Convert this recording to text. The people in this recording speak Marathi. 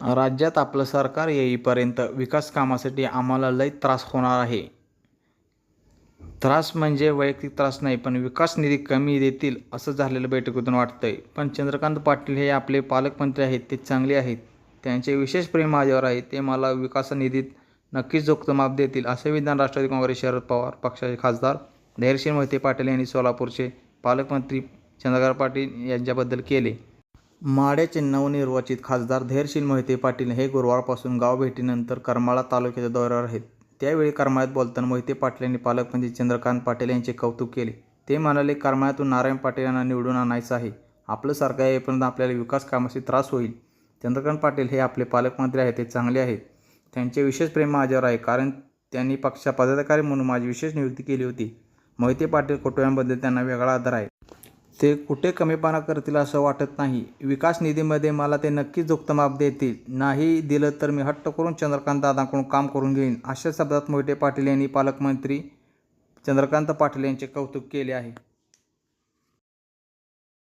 राज्यात आपलं सरकार येईपर्यंत विकास कामासाठी आम्हाला लई त्रास होणार आहे. त्रास म्हणजे वैयक्तिक त्रास नाही पण विकास निधी कमी देतील असं झालेलं बैठकीतून वाटतंय. पण चंद्रकांत पाटील हे आपले पालकमंत्री आहेत ते चांगले आहेत. त्यांचे विशेष प्रेम माझ्यावर आहे ते मला विकास निधीत नक्कीच जोगतं माप देतील असे विधान राष्ट्रवादी काँग्रेस शरद पवार पक्षाचे खासदार धैर्यशील मोहिते पाटील यांनी सोलापूरचे पालकमंत्री चंद्रकांत पाटील यांच्याबद्दल केले. माड्याचे नवनिर्वाचित खासदार धैर्यशील मोहिते पाटील हे गुरुवारपासून गाव भेटीनंतर करमाळा तालुक्याच्या दौऱ्यावर आहेत. त्यावेळी करमाळ्यात बोलताना मोहिते पाटील यांनी पालकमंत्री म्हणजे चंद्रकांत पाटील यांचे कौतुक केले. ते म्हणाले करमाळ्यातून नारायण पाटील यांना निवडून आणायचं आहे. आपलं सरकार येईपर्यंत आपल्याला विकास कामाशी त्रास होईल. चंद्रकांत पाटील हे आपले पालकमंत्री आहेत ते चांगले आहेत. त्यांचे विशेष प्रेम माझ्यावर आहे कारण त्यांनी पक्षा पदाधिकारी म्हणून माझी विशेष नियुक्ती केली होती. मोहिते पाटील कुटुंबाबद्दल त्यांना वेगळा आदर आहे. ते कुठे कमीपणा करतील असं वाटत नाही. विकास निधीमध्ये मला ते नक्कीच जोगतं माप देतील. नाही दिलं तर मी हट्ट करून चंद्रकांत दादाकडून काम करून घेईन अशा शब्दात मोहिते पाटील यांनी पालकमंत्री चंद्रकांत पाटील यांचे कौतुक केले आहे.